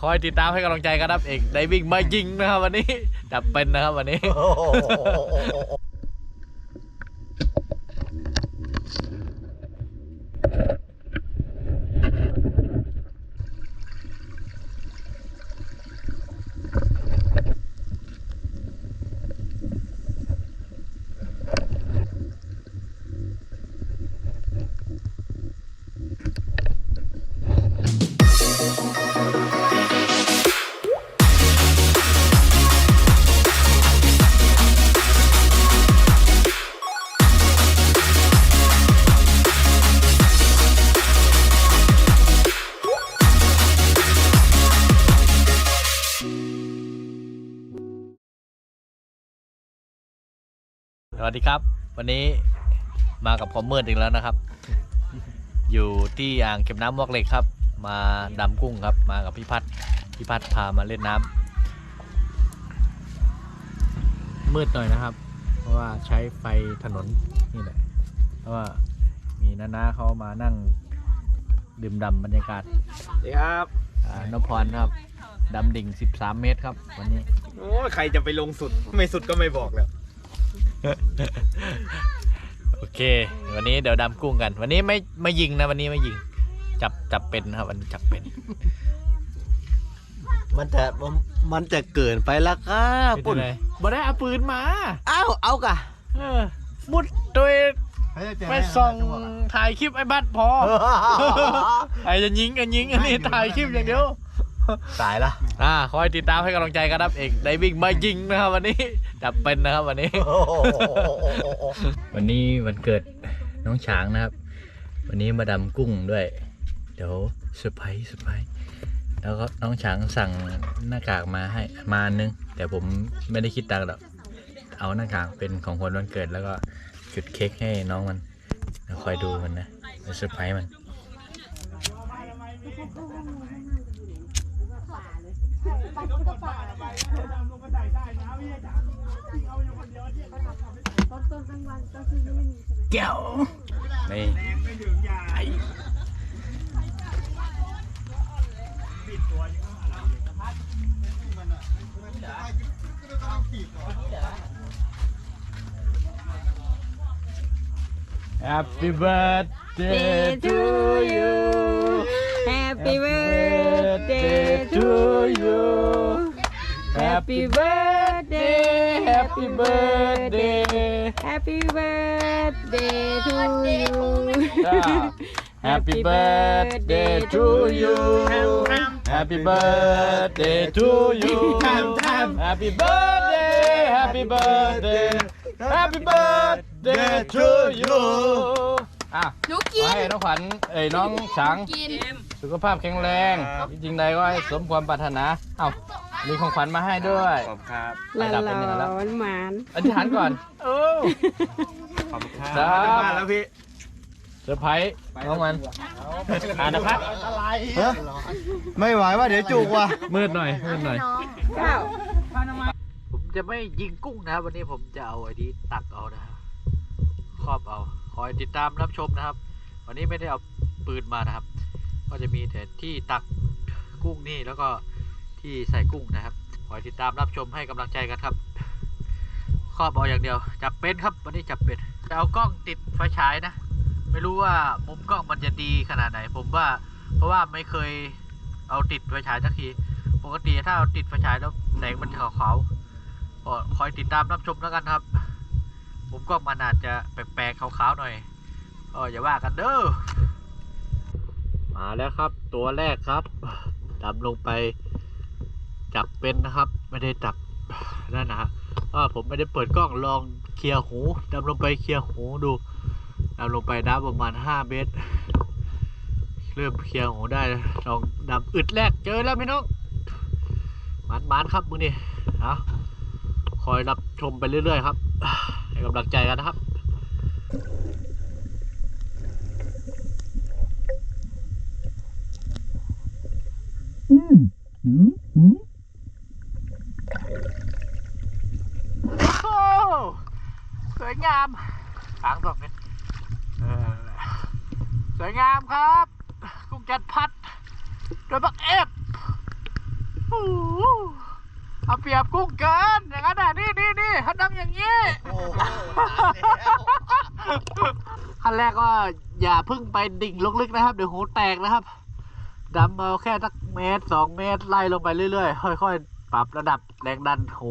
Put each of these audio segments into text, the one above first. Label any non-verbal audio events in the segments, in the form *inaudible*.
คอยติดตามให้กำลังใจกันครับเอกไดวิ่งมายิงนะครับวันนี้จับเป็นนะครับวันนี้ วัสดีครับ วันนี้มากับผมมืดอีกแล้วนะครับ อยู่ที่อ่างเก็บน้ำมวกเหล็กครับ มาดำกุ้งครับ มากับพี่พัดพี่พัดพามาเล่นน้ำมืดหน่อยนะครับ เพราะว่าใช้ไฟถนนนี่แหละเพราะว่ามีน้าๆเขามานั่งดื่มด่ำบรรยากาศสวัสดีครับอ่านพพรครับดำดิ่ง 13 เมตรครับ วันนี้ โอ้ยใครจะไปลงสุด ไม่สุดก็ไม่บอกแล้ว โอเค วันนี้เดี๋ยวดำกุ้งกัน วันนี้ไม่ไม่ยิงนะ วันนี้ไม่ยิง จับจับเป็นนะครับวันนี้จับเป็น มันจะมันมันจะเกินไปแล้วครับเป็นไงบ่ได้เอาปืนมา อ้าวเอากะเออมุดโดยไปส่องถ่ายคลิปไอ้บัตรพอไอ้จะยิงกันยิงอันนี้ถ่ายคลิปอย่างเดียว ตายละอ่าคอยติดตามให้กำลังใจกันครับเอกไดวิ่งมายิงนะครับ วันนี้จับเป็นนะครับวันนี้ วันนี้วันเกิดน้องช้างนะครับ วันนี้มาดำกุ้งด้วย เดี๋ยวเซอร์ไพรส์เซอร์ไพรส์แล้วก็น้องช้างสั่งหน้ากากมาให้มาอันนึง แต่ผมไม่ได้คิดตังค์หรอกเอาหน้ากากเป็นของคนวันเกิดแล้วก็จุดเค้กให้น้องมันเดี๋ยวคอยดูมันนะเดี๋ยวเซอร์ไพรส์มัน ตอนต้นกลางวันก็คือไม่มีใช่ไหมแก้วนี่ไอแฮปปี้เบิร์ดเดย์ทูยู Happy birthday to you Happy birthday Happy birthday Happy birthday to you *laughs* Happy birthday to you Happy birthday to you Happy birthday Happy birthday Happy birthday to you อ่ะ หนู ข กิ อน ให้น้องขวัญเอ้ยน้องช้าง กิน สุขภาพแข็งแรงจริงๆใดก็ให้สมความปรารถนาเอ้ามีของขวัญมาให้ด้วยขอบครับละระดับเป็นยังไงแล้วร้อนหมานอธิษฐานก่อนโอ้ขอบคุณครับครับกลับบ้านแล้วพี่เซอร์ไพรส์น้องมันอ่านนะครับฮะไม่ไหวว่าเดี๋ยวจุกว่ะมืดหน่อยมืดหน่อยเก้าผมจะไม่ยิงกุ้งนะครับ วันนี้ผมจะเอาไอ้นี้ตักเอานะครับครอบเอา คอยติดตามรับชมนะครับ วันนี้ไม่ได้เอาปืนมานะครับ ก็จะมีแต่ที่ตักกุ้งนี่แล้วก็ที่ใส่กุ้งนะครับคอยติดตามรับชมให้กำลังใจกันครับครอบเอาอย่างเดียว จับเป็นครับวันนี้จับเป็นจะเอากล้องติดไฟฉายนะ ไม่รู้ว่ามุมกล้องมันจะดีขนาดไหน ผมว่า เพราะว่าไม่เคยเอาติดไฟฉายสักทีปกติถ้าเอาติดไฟฉายแล้วแสงมันขาวๆก็คอยติดตามรับชมแล้วกันครับ ผมก็มันอาจจะแปลกๆขาวๆหน่อยเอออย่าว่ากันเด้อ มาแล้วครับ ตัวแรกครับดำลงไปจับเป็นนะครับ ไม่ได้จับนั่นนะฮะผมไม่ได้เปิดกล้องลองเคลียร์หูดำลงไปเคลียร์หูดูดำลงไปน้ำประมาณ 5 เมตร เริ่มเคลียร์หูได้ลองดำอึดแรกเจอแล้วพี่น้องมานมานครับมึงนี่เอาคอยรับชมไปเรื่อยๆครับให้กำลังใจกันนะครับ โอ้สวยงามหางดอกเนี่ยเออสวยงามครับกุ้งจัดพัดโดยบักเอฟเอาเปรียบกุ้งเกินอย่างนั้นอะนี่นี่นี่เขาทำอย่างนี้โอ้โหขั้นแรกก็อย่าเพึ่งไปดิ่งลึกๆนะครับ เดี๋ยวหูแตกนะครับ ดำเอาแค่สักเมตรสองเมตรไล่ลงไปเรื่อยๆ ค่อยๆ ปรับระดับแรงดันหู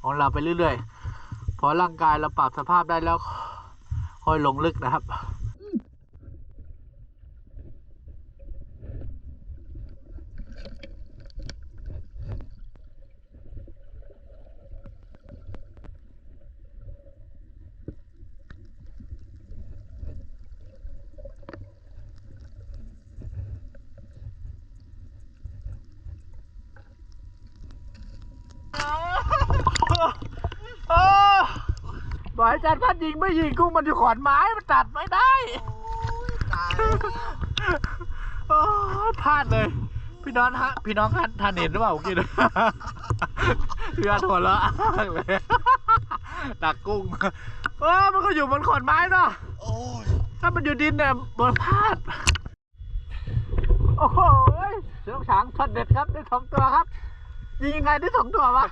ของเราไปเรื่อยๆ พอร่างกายเราปรับสภาพได้แล้ว ค่อยลงลึกนะครับ โอ้ บอกให้จัดพัดยิงไม่ยิงกุ้งมันอยู่ขอนไม้มันตัดไม่ได้ ตายโอ้ยพลาดเลย พี่น้องฮะพี่น้องท่านทานเห็นหรือเปล่าเมื่อกี้เนี่ยพี่อาหัวเราะเลยดักกุ้งเออมันก็อยู่บนขอนไม้เนาะโอ้ยถ้ามันอยู่ดินเนี่ยมันพลาด โอ้โหเสือช้างช็อตเด็ดครับได้สองตัวครับ ยิงยังไงได้สองตัววะ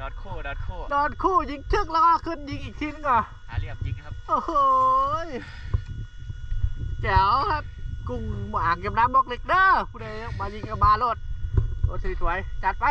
ดอดคู่ดอดคู่นอนคู่ยิงชึกแล้วก็ขึ้นยิงอีกทีนึงอะหาเรียบยิงครับ โอ้โหยแจ๋วครับ กุ้งอ่างเก็บน้ำบล็อกเหล็กเด้อผู้ใดมายิงกับมาโลดโอ้สวยๆจัดไป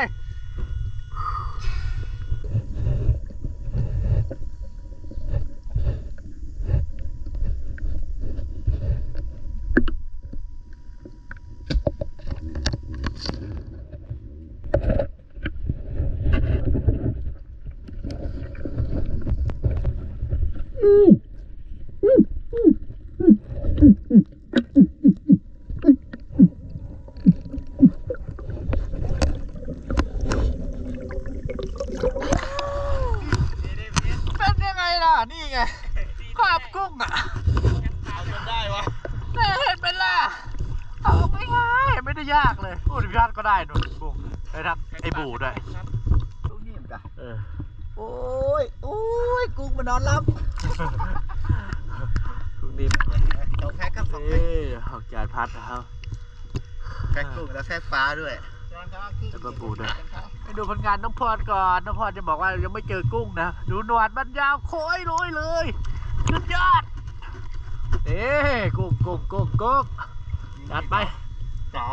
เป็นยังไงล่ะ นี่ไงภาพกุ้งอะ เอาจนได้วะ เห็นเป็นล่ะเอาง่ายๆไม่ได้ยากเลยพูดพิ พาทก็ได้หนุ่มกุ้งได้ทั้งไอ้บูด้วยลูกนี่มนกะเออโอ้ยโอ้ยกุ้งมานอนรับกุ้งนิ่มสองแพ็คครับสองเอ้แพ็คยหอกจานพัดนะครับแพ็คกุ้งแล้วแพ็คฟ้าด้วยแล้วก็ปูด้วยไปดูผลงานน้องพรก่อนน้องพรจะบอกว่ายังไม่เจอกุ้งนะดูหนวดมันยาวโค้ยเลยเลยสุดยอดเอ้กุ้งกุ้งกุ้งกุ้งจัดไปต่อ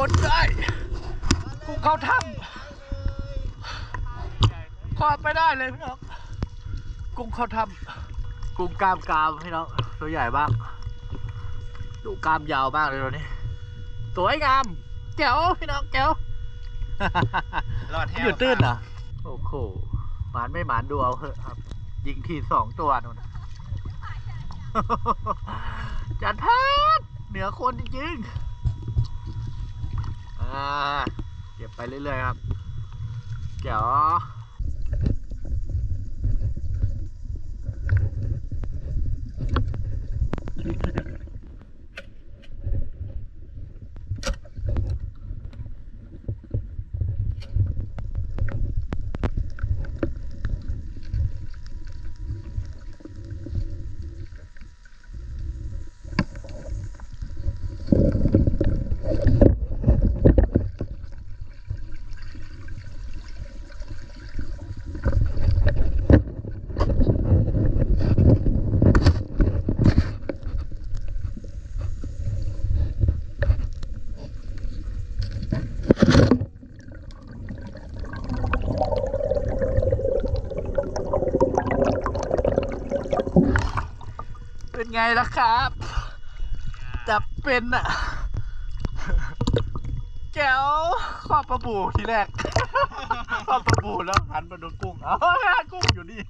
ฮ่าอดได้กุ้งเข้าถ้ำขอดไปได้เลยพี่น้องกุ้งเข้าถ้ำกุ้งกล้ามกรามพี่น้องตัวใหญ่บ้างดูกล้ามยาวมากเลยตัวนี้สวยงามแจ๋วพี่น้องแจ๋วรอดแห้วอยู่ตื้นเหรอโอ้โหหมานไม่หมานดูเอาเหอะครับ ยิงทีสองตัวนู่นน่ะจัดแพทย์เหนือคนจริงๆอ่า เก็บไปเรื่อยๆครับเจ๋ว ไงล่ะครับ จับเป็นอะแจ๋จ๋วครอบปลาบูทีแรกครอบปลาบูแล้วหันมาโดนกุ้ง เอากุ้งอยู่นี่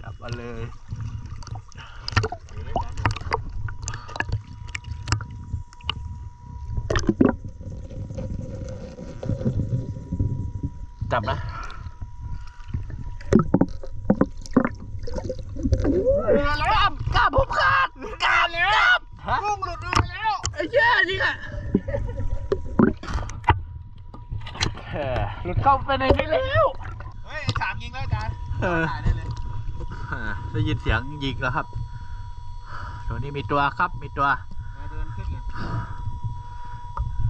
จับมาเลยจับนะกล้ามกล้ามผมขาดกล้ามแล้วกุ้งหลุดมือแล้วไอ้เหี้ยจริงอะเออหลุด เข้าไปในนี้แล้วเฮ้ยฉามยิงแล้วอาจารย์เออถ่ายได้เลยได้ยินเสียงยิงแล้วครับตัวนี้มีตัวครับมีตัวมาเดินขึ้นเลย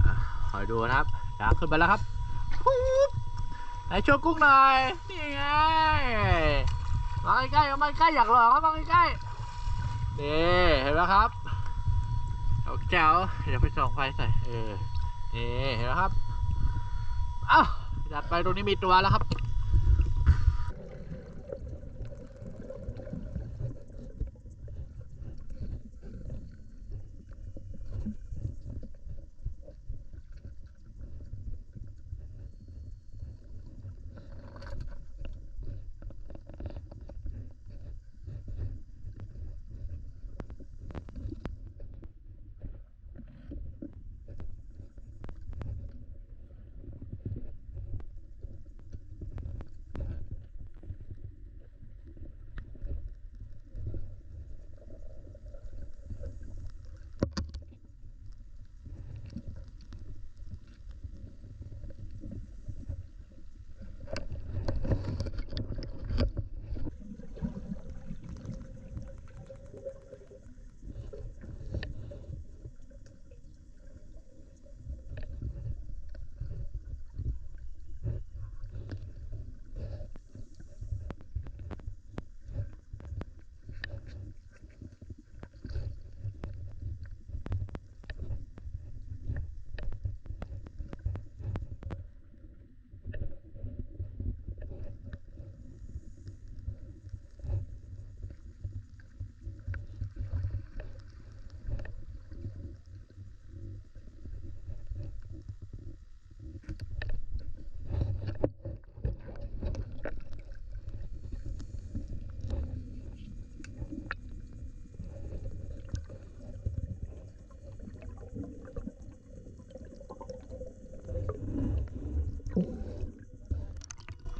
อะคอยดูนะครับดางขึ้นไปแล้วครับปุ๊บไหนโชว์กุ้งหน่อย นี่ไงมาใกล้ๆมาใกล้อยากลองครับมาใกล้ๆนี่เห็นไหมครับเอาแจ๋วเดี๋ยวไปส่องไฟใส่ เออนี่เห็นไหมครับอ้าว จัดไปตรงนี้มีตัวแล้วครับ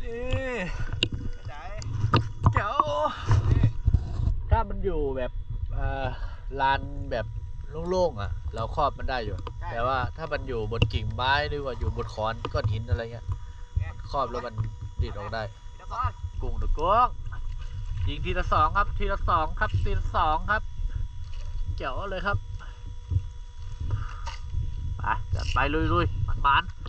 นี่เจ้าถ้ามันอยู่แบบเอ่อ ลานแบบโล่งๆอะ เราครอบมันได้อยู่แต่ว่าถ้ามันอยู่บนกิ่งไม้หรือว่าอยู่บนขอนก้อนหินอะไรเงี้ยครอบแล้วมันดีดออกได้กุ้งหรือกุ้งยิงทีละสองครับ ทีละสองครับทีละสองครับเจ๋วเลยครับ ไปจัดไปลุยๆมันๆ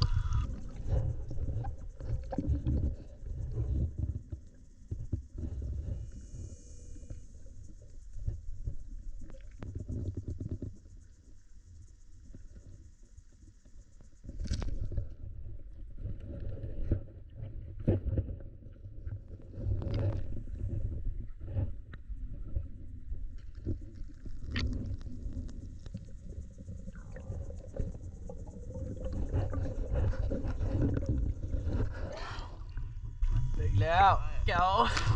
อีก แ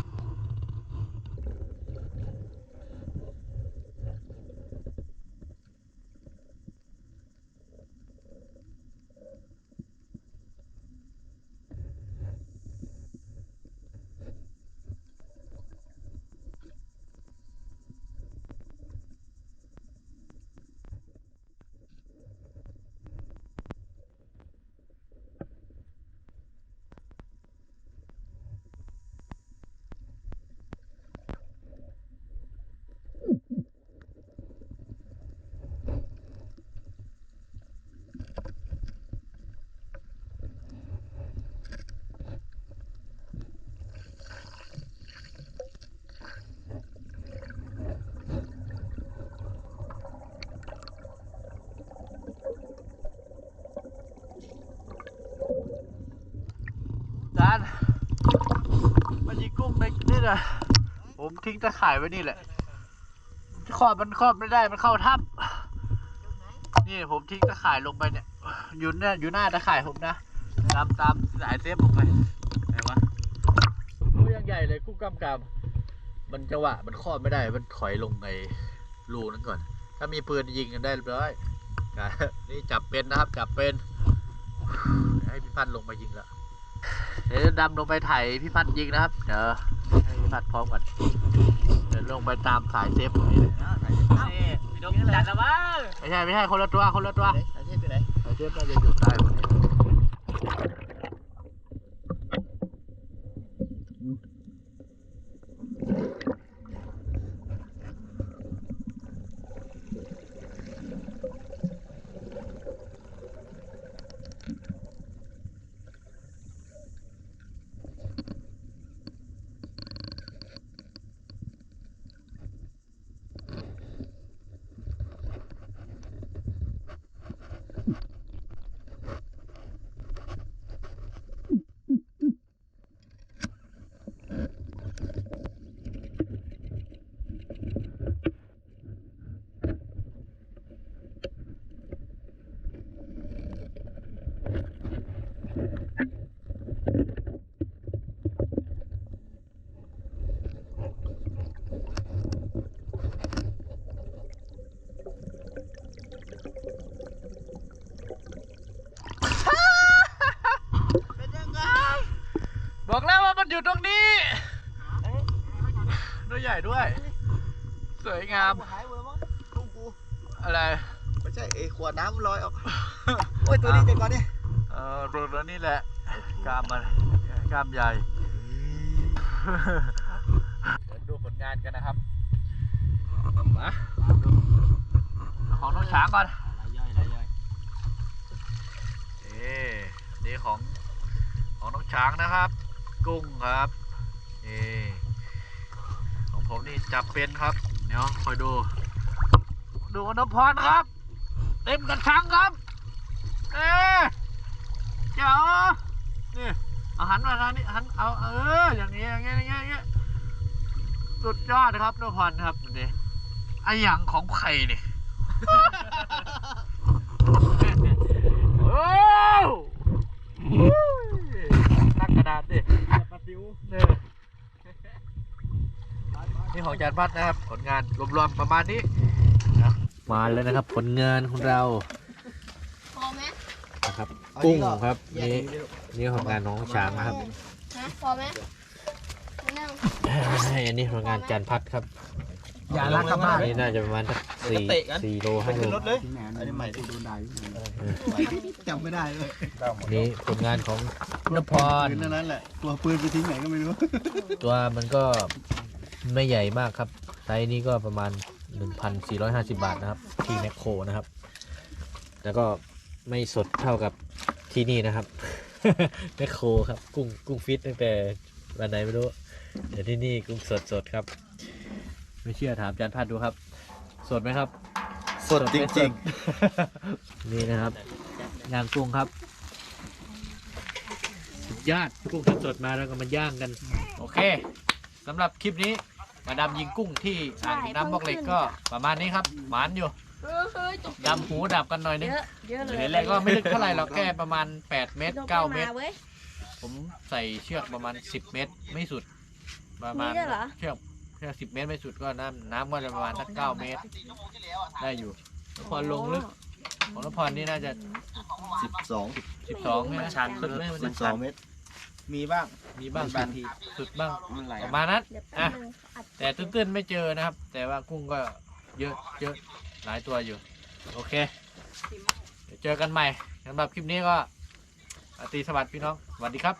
านมันยิงกุ้งในนี่นะผมทิ้งตะข่ายไว้นี่แหละครอบมันครอบไม่ได้มันเข้าถ้ำนี่ผมทิ้งตะข่ายลงไปเนี่ยอยู่หน้าอยู่หน้าตะข่ายผมนะตามตามสายเซฟผมไปไหนวะโอ้ยยังใหญ่เลยกุ้งกล้ามกรามันจังหวะมันคลอดไม่ได้มันถอยลงในรูนั้นก่อน ถ้ามีปืนยิงกันได้เรียบร้อยนี่จับเป็นนะครับจับเป็นให้พี่พัดลงมายิงแล้ว เดี๋ยวจะดำลงไปถ่ายพี่พัดยิงนะครับ เดี๋ยวให้พี่พัดพร้อมก่อนเดี๋ยวลงไปตามสายเซฟผมนี่เลยพี่ดงจัดแล้วมั้งไม่ใช่ไม่ใช่คนละตัวคนละตัวไหนไหนเทพไปไหนสายเซฟน่าจะอยู่ใต้ผมนี่เป็นยังไง บอกแล้วว่ามันอยู่ตรงนี้ตัวใหญ่ด้วย สวย งาม หายเวอร์มั้งลุงกูอะไร ไม่ใช่เอขวดน้ำลอยออกโอ้ยตัวนี้เด็กก่อนนี่เออตัวตัวนี้แหละ กล้ามมันกล้ามใหญ่ เดี๋ยวดูผลงานกันนะครับ มาดูของน้องช้างก่อนรายย่อยรายย่อยนี่นี่ของของน้องช้างนะครับ กุ้งครับนี่ของผมนี่จับเป็นครับเดี๋ยวคอยดู ดูน้ำพรครับ เต็มกระชังครับ เอ๊ะเจ๋วนี่เอาหันมาทางนี้หันเอาเอออย่างนี้อย่างเงี้ยอย่างเงี้ยอย่างงี้สุดยอดนะครับน้ำพรครับนี่ไออย่างของไข่นี่โอ้วนักกระดาษดิ ปลาซิว เนี่ยนี่ ของจานพัดนะครับ ผลงานรวมๆประมาณนี้นะมาแล้วนะครับ ผลงานของเราพอไหมนะครับกุ้งครับนี่นี่ผลงานน้องช้างนะครับฮะพอไหมไม่นั่งให้อันนี้ผลงานจานพัดครับอย่าลักกลับบ้านนี่น่าจะประมาณสักสี่สี่โลห้าโลขึ้นรถเลยอันนี้ใหม่ดิจำไม่ได้เลยนี่ผลงานของนพรปืนนั้นแหละตัวปืนไปทิ้งไหนก็ไม่รู้ ตัวมันก็ ไม่ใหญ่มากครับไซส์นี้ก็ประมาณ 1,450 บาทนะครับ ที่แมคโครนะครับ แล้วก็ไม่สดเท่ากับที่นี่นะครับแมคโครครับกุ้งกุ้งฟิตตั้งแต่วันไหนไม่รู้เดี๋ยวที่นี่กุ้งสดสดครับ ไม่เชื่อถามอาจารย์พัดดูครับ สดไหมครับ สดจริงๆ นี่นะครับย่างกุ้งครับสุดยอดกุ้งสดๆมาแล้วก็มาย่างกัน โอเคสำหรับคลิปนี้ มาดำยิงกุ้งที่อ่างน้ำบอกเหล็กก็ประมาณนี้ครับหมานอยู่เฮ้ยตกดำหูดับกันหน่อยนึเยงอะเยอะเลยแล้วก็ไม่ลึกเท่าไหร่เราแค่ประมาณ 8 เมตร 9 เมตรเว้ย ผมใส่เชือกประมาณ 10 เมตรไม่สุด ประมาณมีด้วยเหรอ เชือกเชือก10 เมตรไม่สุดก็น้ำน้ำก็จะประมาณสัก9เมตร ได้อยู่นพรลงลึกของนพรนี่น่าจะๆสิบสอง 12ใช่ไหมชันสุดไหมมันสิจะบสองเมตร มีบ้างมีบ้างบางทีสุดบ้างมันไหลประมาณนั้นเดี๋ยวอะแป๊บนึงอัดแต่ตื้นๆไม่เจอนะครับ แต่ว่ากุ้งก็เยอะเยอะหลายตัวอยู่ โอเคเดี๋ยวเจอกันใหม่สำหรับคลิปนี้ก็ราตรีสวัสดิ์พี่น้องสวัสดีครับ